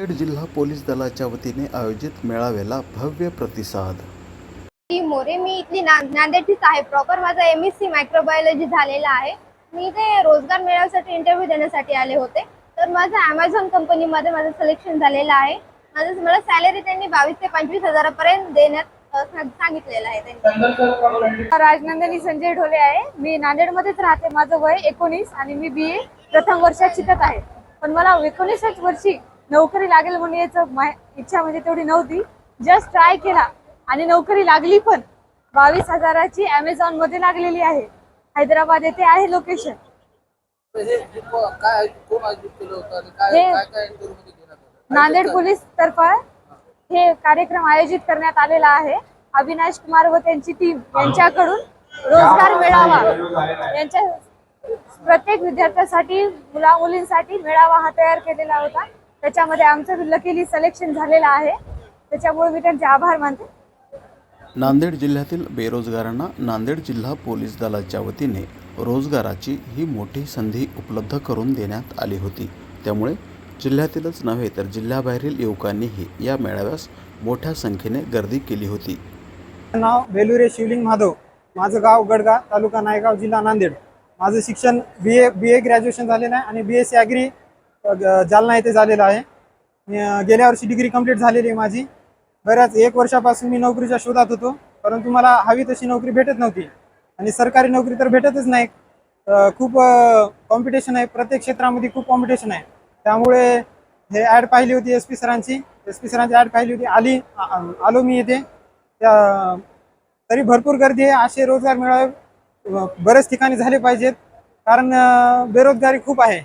नांदेड जिल्हा पोलीस दलाच्या वतीने आयोजित मेळाव्याला भव्य प्रतिसाद. मी मोरे मी इथली ना नांदेडचीच आहे प्रॉपर माझा एम एस सी मायक्रोबायोलॉजी झालेला आहे. मी इथे रोजगार मेळाव्यासाठी इंटरव्ह्यू देण्यासाठी आले होते. तर माझं ॲमेझॉन कंपनीमध्ये माझं सिलेक्शन झालेलं आहे. माझं मला सॅलरी त्यांनी बावीस ते पंचवीस हजारापर्यंत देण्यात सांगितलेलं आहे त्यांनी. राजनंदिनी संजय ढोले आहे. मी नांदेडमध्येच राहते. माझं वय एकोणीस आणि मी बी ए प्रथम वर्षात शिकत आहे. पण मला एकोणीसच वर्षी नोकरी लागेल म्हणून याचं इच्छा म्हणजे तेवढी नव्हती. जस्ट ट्राय केला. आणि नोकरी लागली पण बावीस हजाराची अमेझॉनमध्ये लागलेली आहे. हैदराबाद येथे आहे लोकेशन हे नांदेड पोलीस तर्फे हे कार्यक्रम आयोजित करण्यात आलेला आहे. अविनाश कुमार व त्यांची टीम यांच्याकडून रोजगार मेळावा. यांच्या प्रत्येक विद्यार्थ्यासाठी मुला मुलींसाठी मेळावा हा तयार केलेला होता. त्याच्यामध्ये आमचं लकीली सिलेक्शन झालेलं आहे. त्याच्यामुळे मी त्यांचे आभार मानते. नांदेड जिल्ह्यातील बेरोजगारांना नांदेड जिल्हा पोलीस दलाच्या वतीने रोजगाराची ही मोठी संधी उपलब्ध करून देण्यात आली होती. त्यामुळे जिल्ह्यातीलच नव्हे तर जिल्ह्याबाहेरील युवकांनीही या मेळाव्यास मोठ्या संख्येने गर्दी केली होती. नाव बेलुरे शिवलिंग माधव. माझं गाव गडगा तालुका नायगाव जिल्हा नांदेड. माझं शिक्षण बी ए बी ए ग्रॅज्युएशन झालेलं आहे आणि B S C agri Jalna येथे झालेलं आहे. गेल्या वर्षी डिग्री कंप्लीट झालेली आहे माझी. बऱ्याच एक वर्षापासून मी नोकरीच्या शोधात होतो. परंतु मला हवी तशी नोकरी भेटत नव्हती. आणि सरकारी नोकरी तर भेटतच नाही. खूप कॉम्पिटिशन आहे. प्रत्येक क्षेत्रामध्ये खूप कॉम्पिटिशन आहे. त्यामुळे हे ॲड पाहिली होती एस पी सरांची. एस पी सरांची ॲड पाहिली होती. आली आलो मी इथे त्या तरी भरपूर गर्दी आहे. असे रोजगार मिळावे बऱ्याच बरेच ठिकाणी झाले पाहिजेत. कारण बेरोजगारी खूप आहे.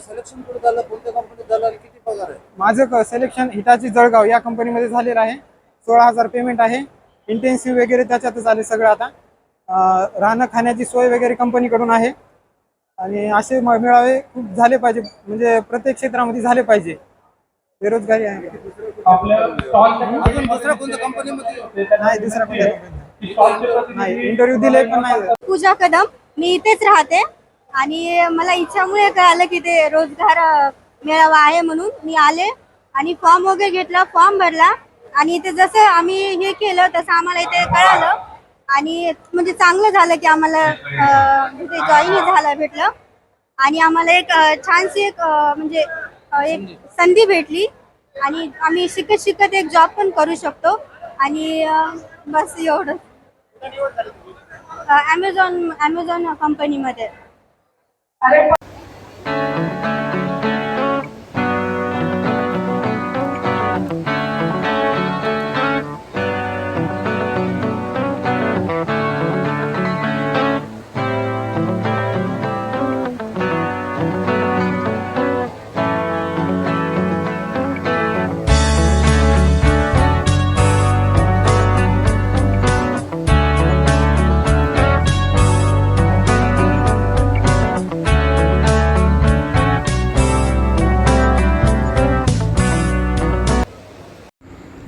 सिलेक्शन कुठं झालं कोणत्या कंपनीत झालं आणि किती पगार आहे? माझं सिलेक्शन हिटाची जळगाव या कंपनीमध्ये झालेलं आहे. सोळा हजार पेमेंट आहे. इंटेन्सिव्ह वगैरे त्याच्यातच आले सगळं आता. अ, राहणं खाण्याची सोय वगैरे कंपनीकडून आहे. आणि असे म- मेळावे खूप झाले पाहिजे. म्हणजे प्रत्येक क्षेत्रामध्ये झाले पाहिजे. बेरोजगारी आहे. अजून दुसऱ्या कोणत्या कंपनीमध्ये नाही दुसऱ्या कुठल्या company नाही इंटरव्ह्यू दिले पण नाही. पूजा कदम मी इथेच राहते. आणि मला इच्छामुळे कळालं की ते रोजगार मेळावा आहे म्हणून मी आले आणि फॉर्म वगैरे घेतला फॉर्म भरला. आणि इथे जसं आम्ही हे केलं तसं आम्हाला इथे कळालं. आणि म्हणजे चांगलं झालं की आम्हाला अ, इथे जॉईन झालं भेटलं. आणि आम्हाला एक छानशी एक म्हणजे एक संधी भेटली. आणि आम्ही शिकत शिकत एक जॉब पण करू शकतो. आणि बस एवढं ॲमेझॉन ॲमेझॉन कंपनीमध्ये A ver,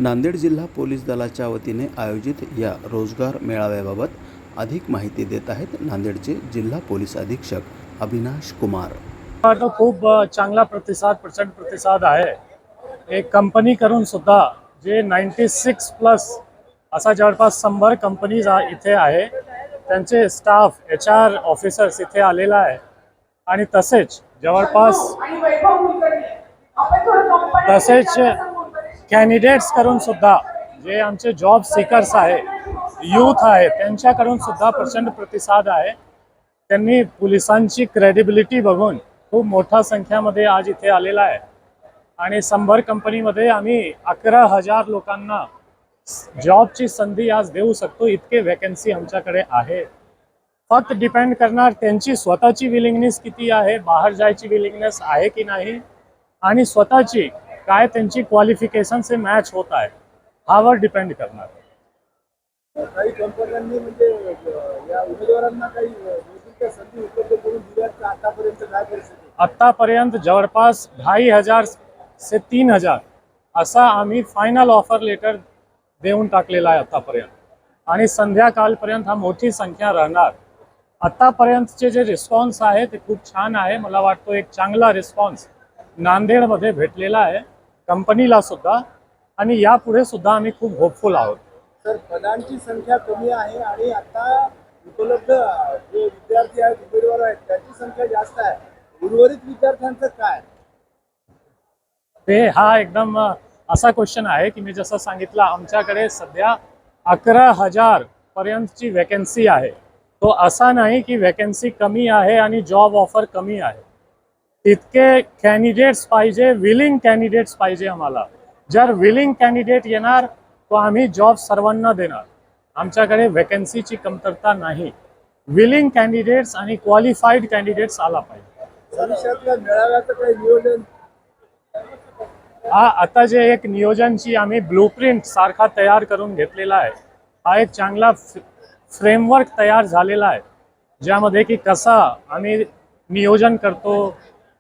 नांदेड जिल्हा पोलीस दलाच्या वतीने आयोजित या रोजगार मेळाव्याबाबत अधिक माहिती देत आहेत नांदेडचे जिल्हा पोलीस अधीक्षक अविनाश कुमार. वाटतं खूप चांगला प्रतिसाद प्रचंड प्रतिसाद आहे. एक कंपनी करून सुद्धा जे नाईन्टी सिक्स प्लस असा जवळपास शंभर कंपनीज आ- इथे आहे त्यांचे स्टाफ एच आर ऑफिसर्स इथे आलेला आहे. आणि तसेच जवळपास तसेच कॅन्डिडेट्स करून सुद्धा जे आमचे जॉब सीकर्स आहे यूथ आहे त्यांच्याकडून सुद्धा प्रचंड प्रतिसाद आहे. त्यांनी पोलिसांची क्रेडिबिलिटी बघून खूप मोठ्या संख्यामध्ये आज इथे आलेला आहे. आणि शंभर कंपनीमध्ये आम्ही अकरा हजार लोकांना जॉबची संधी आज देऊ शकतो इतके वॅकन्सी आमच्याकडे आहे. फक्त डिपेंड करणार त्यांची स्वतःची विलिंगनेस किती आहे बाहेर जायची विलिंगनेस आहे की नाही आणि स्वतःची काय त्यांची क्वालिफिकेशन से मॅच होत आहे हावर डिपेंड करणार. काही कंपन्यांनी म्हणजे अं, या उमेदवारांना काही अं, नोकरीच्या संधी उपलब्ध करून दिल्या का? आतापर्यंत काय परिस्थिती आत्तापर्यंत जवळपास ढाई हजार से तीन हजार असा आम्ही फायनल ऑफर लेटर देऊन टाकलेला आहे आतापर्यंत. आणि संध्याकाळपर्यंत हा मोठी संख्या राहणार. आतापर्यंतचे जे रिस्पॉन्स आहे ते खूप छान आहे. मला वाटतो एक चांगला रिस्पॉन्स नांदेडमध्ये भेटलेला आहे. कंपनीला सुद्धा. आणि यापुढे सुद्धा आम्ही खूप होपफुल आहोत. तर पदांची संख्या कमी आहे आणि आता उपलब्ध जे विद्यार्थी आहेत उमेदवार आहेत त्याची संख्या जास्त आहे. उर्वरित विद्यार्थ्यांचं काय? ते हा एकदम असा क्वेश्चन आहे की मी जसं सांगितलं आमच्याकडे सध्या अकरा हजार पर्यंतची वॅकन्सी आहे. तो असा नाही की वॅकन्सी कमी आहे आणि जॉब ऑफर कमी आहे. तितके कॅन्डिडेट्स पाहिजे विलिंग कॅन्डिडेट्स पाहिजे आम्हाला. जर विलिंग कॅन्डिडेट येणार तो आम्ही जॉब सर्वांना देणार. आमच्याकडे वॅकन्सीची कमतरता नाही. विलिंग कॅन्डिडेट्स आणि क्वालिफाईड कॅन्डिडेट्स आला पाहिजे. हा आता जे एक नियोजनची आम्ही ब्लूप्रिंट सारखा तयार करून घेतलेला आहे. हा एक चांगला फ्रेमवर्क तयार झालेला आहे. ज्यामध्ये की कसा आम्ही नियोजन करतो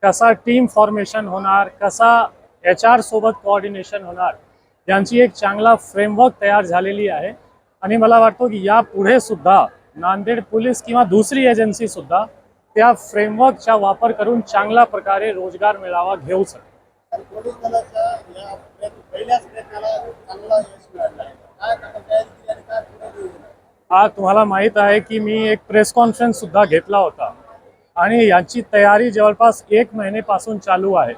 कसा टीम फॉर्मेशन होणार कसा एच आर सोबत कोऑर्डिनेशन होणार यांची एक चांगला फ्रेमवर्क तयार झालेली आहे. आणि मला वाटतो की या पुढे सुद्धा नांदेड पोलीस किंवा दुसरी एजन्सी सुद्धा त्या फ्रेमवर्कचा वापर करून चांगल्या प्रकारे रोजगार मेळावा घेऊ शकते हा तुम्हाला माहीत आहे की मी एक प्रेस कॉन्फरन्स सुद्धा घेतला होता. आणि याची तयारी जवळपास एक महिनेपासून चालू आहे.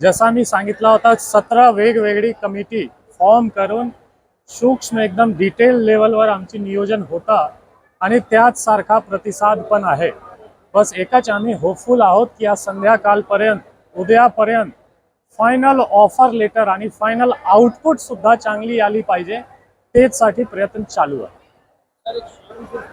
जसा मी सांगितला होता सतरा वेगवेगळी कमिटी फॉर्म करून सूक्ष्म एकदम डिटेल लेवलवर आमची नियोजन होता आणि त्याच सारखा प्रतिसाद पण आहे. बस एकच आम्ही होपफुल आहोत की आज संध्याकाळपर्यंत उद्यापर्यंत फायनल ऑफर लेटर आणि फायनल आउटपुट सुद्धा चांगली आली पाहिजे तेच साठी प्रयत्न चालू आहे.